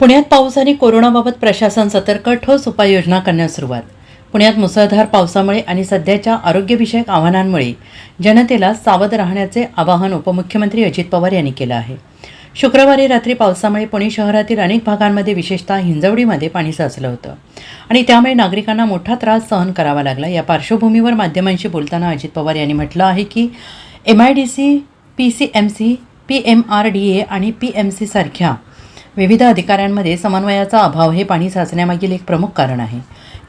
पुण्यात पाऊस आणि कोरोनाबाबत प्रशासन सतर्क ठोस उपाययोजना करण्यास सुरुवात. पुण्यात मुसळधार पावसामुळे आणि सध्याच्या आरोग्यविषयक आव्हानांमुळे जनतेला सावध राहण्याचे आवाहन उपमुख्यमंत्री अजित पवार यांनी केलं आहे. शुक्रवारी रात्री पावसामुळे पुणे शहरातील अनेक भागांमध्ये विशेषतः हिंजवडीमध्ये पाणी साचलं होतं. आणि त्यामुळे नागरिकांना मोठा त्रास सहन करावा लागला. या पार्श्वभूमीवर माध्यमांशी बोलताना अजित पवार यांनी म्हटलं आहे की M I D C P C M C P M R D A आणि पी एम सी सारख्या विविध अधिकाऱ्यांमध्ये समन्वयाचा अभाव हे पाणी साचण्यामागील एक प्रमुख कारण आहे.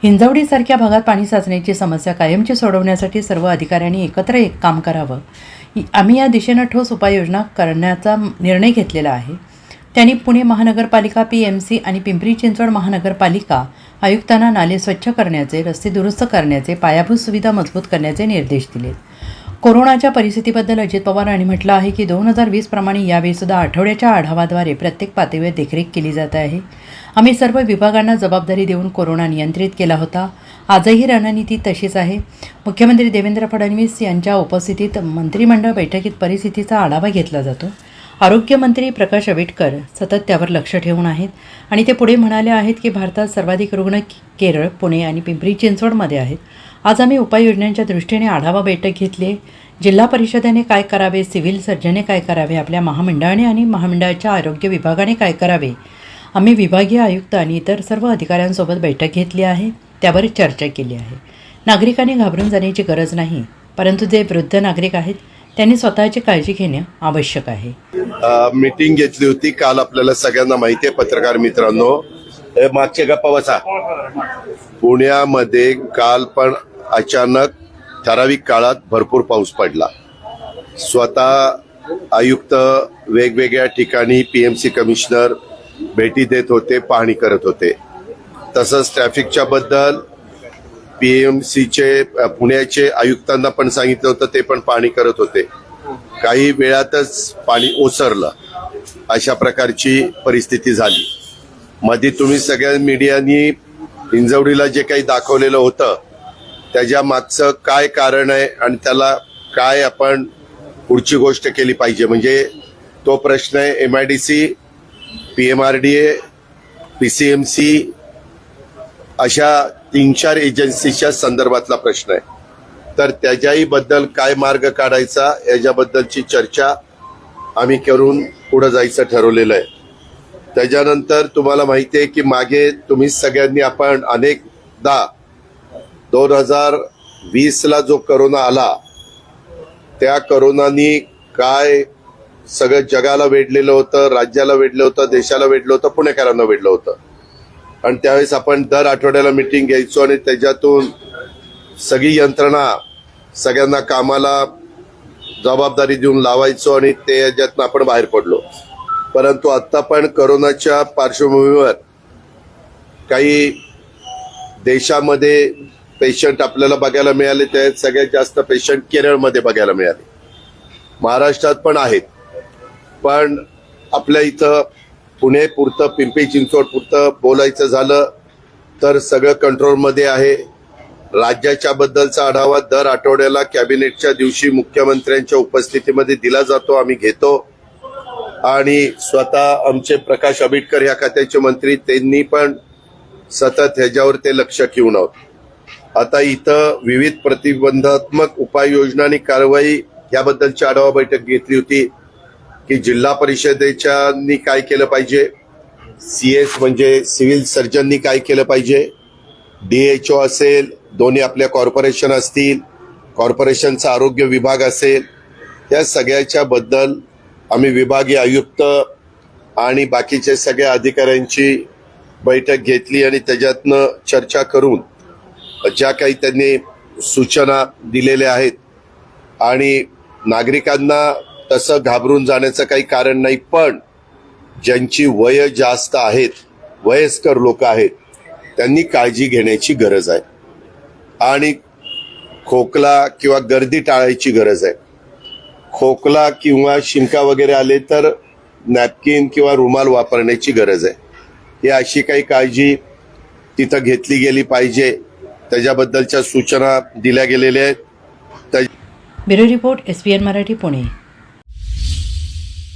हिंजवडीसारख्या भागात पाणी साचण्याची समस्या कायमची सोडवण्यासाठी सर्व अधिकाऱ्यांनी एकत्र एक काम करावं. आम्ही या दिशेनं ठोस उपाययोजना करण्याचा निर्णय घेतलेला आहे. त्यांनी पुणे महानगरपालिका पी एम सी आणि पिंपरी चिंचवड महानगरपालिका आयुक्तांना नाले स्वच्छ करण्याचे रस्ते दुरुस्त करण्याचे पायाभूत सुविधा मजबूत करण्याचे निर्देश दिलेत. कोरोनाच्या परिस्थितीबद्दल अजित पवार यांनी म्हटलं आहे की दोन हजार वीस प्रमाणे यावेळीसुद्धा आठवड्याच्या आढावाद्वारे प्रत्येक पातळीवर देखरेख केली जात आहे. आम्ही सर्व विभागांना जबाबदारी देऊन कोरोना नियंत्रित केला होता. आजही रणनीती तशीच आहे. मुख्यमंत्री देवेंद्र फडणवीस यांच्या उपस्थितीत मंत्रिमंडळ बैठकीत परिस्थितीचा आढावा घेतला जातो. आरोग्यमंत्री प्रकाश आंबेडकर सतत त्यावर लक्ष ठेवून आहेत आणि ते पुढे म्हणाले आहेत की भारतात सर्वाधिक रुग्ण केरळ पुणे आणि पिंपरी चिंचवडमध्ये आहेत. आज आम्ही उपाययोजनांच्या दृष्टीने आढावा बैठक घेतली. जिल्हा परिषदेने काय करावे सिव्हिल सर्जने काय करावे आपल्या महामंडळाने आणि महामंडळाच्या आरोग्य विभागाने काय करावे आम्ही विभागीय आयुक्त आणि इतर सर्व अधिकाऱ्यांसोबत बैठक घेतली आहे. त्यावर चर्चा केली आहे. नागरिकांनी घाबरून जाण्याची गरज नाही परंतु जे वृद्ध नागरिक आहेत त्यांनी स्वतःची काळजी घेणे आवश्यक आहे. मीटिंग घेतली होती. काल आपल्याला सगळ्यांना माहिती आहे पत्रकार मित्रांनो. हे मागचे गप्पा बसा. पुण्यामध्ये काल पण अचानक ठराविक काळात भरपूर पाऊस पडला. स्वतः आयुक्त वेगवेगळ्या ठिकाणी पीएमसी कमिशनर भेटी देत होते पाहणी करत होते. तसंच ट्रॅफिकच्या बद्दल पीएमसीचे पुण्याचे आयुक्तांना पण सांगितलं होतं ते पण पाणी करत होते. काही वेळातच पाणी ओसरलं. अशा प्रकारची परिस्थिती झाली. मध्ये तुम्ही सगळ्या मीडियानी हिंजवडीला जे काही दाखवलेलं होतं त्याच्या मागचं काय कारण आहे आणि त्याला काय आपण पुढची गोष्ट केली पाहिजे? म्हणजे तो प्रश्न आहे M I D C P M R D A P C M C अशा तीन चार एजन्सीच्या संदर्भातला प्रश्न आहे. तर त्याच्याही बद्दल काय मार्ग काढायचा याच्याबद्दलची चर्चा आम्ही करून पुढे जायचं ठरवलेलं आहे. त्याच्यानंतर तुम्हाला माहिती आहे की मागे तुम्ही सगळ्यांनी आपण अनेकदा दोन हजार वीसला जो करोना आला त्या करोनानी काय सगळं जगाला वेढलेलं होतं राज्याला वेढलं होतं देशाला वेढलं होतं पुणेकरांना वेढलं होतं. आणि त्यावेळेस आपण दर आठवड्याला मिटिंग घ्यायचो आणि त्याच्यातून सगळी यंत्रणा सगळ्यांना कामाला जबाबदारी देऊन लावायचो आणि ते याच्यातनं आपण बाहेर पडलो. परंतु आत्ता पण करोनाच्या पार्श्वभूमीवर काही देशामध्ये पेशंट आपल्याला बघायला मिळाले ते सगळ्यात जास्त पेशंट केरळमध्ये बघायला मिळाले. महाराष्ट्रात पण आहेत. पण आपल्या इथं पुणे पुरतं पिंपरी चिंचवड पुरतं बोलायचं झालं तर सगळं कंट्रोलमध्ये आहे. राज्याच्या बद्दलचा आढावा दर आठवड्याला कॅबिनेटच्या दिवशी मुख्यमंत्र्यांच्या उपस्थितीमध्ये दिला जातो आम्ही घेतो. आणि स्वतः आमचे प्रकाश आंबेडकर ह्या खात्याचे मंत्री त्यांनी पण सतत ह्याच्यावर ते लक्ष ठेवून आहोत. आता इथं विविध प्रतिबंधात्मक उपाययोजना आणि कारवाई याबद्दलची आढावा बैठक घेतली होती. की जिल्हा परिषदेच्या काय केलं पाहिजे? सी एस म्हणजे सिव्हिल सर्जननी काय केलं पाहिजे? डी एच ओ असेल दोन्ही आपल्या कॉर्पोरेशन असतील कॉर्पोरेशनचा आरोग्य विभाग असेल या सगळ्याच्या बद्दल आम्ही विभागीय आयुक्त आणि बाकीचे सगळ्या अधिकाऱ्यांची बैठक घेतली आणि त्याच्यातनं चर्चा करून ज्या काही त्यांनी सूचना दिलेल्या आहेत आणि नागरिकांना तसं घाबरून जाण्याचं काही कारण नाही पण ज्यांची वय जास्त आहेत वयस्कर लोक आहेत त्यांनी काळजी घेण्याची गरज आहे. आणि खोकला किंवा गर्दी टाळायची गरज आहे. खोकला किंवा शिंका वगैरे आले तर नॅपकिन किंवा रुमाल वापरण्याची गरज आहे. ही अशी काही काळजी तिथं घेतली गेली पाहिजे. त्याच्याबद्दलच्या सूचना दिल्या गेलेल्या आहेत. त्या bureau report S P N Marathi Pune.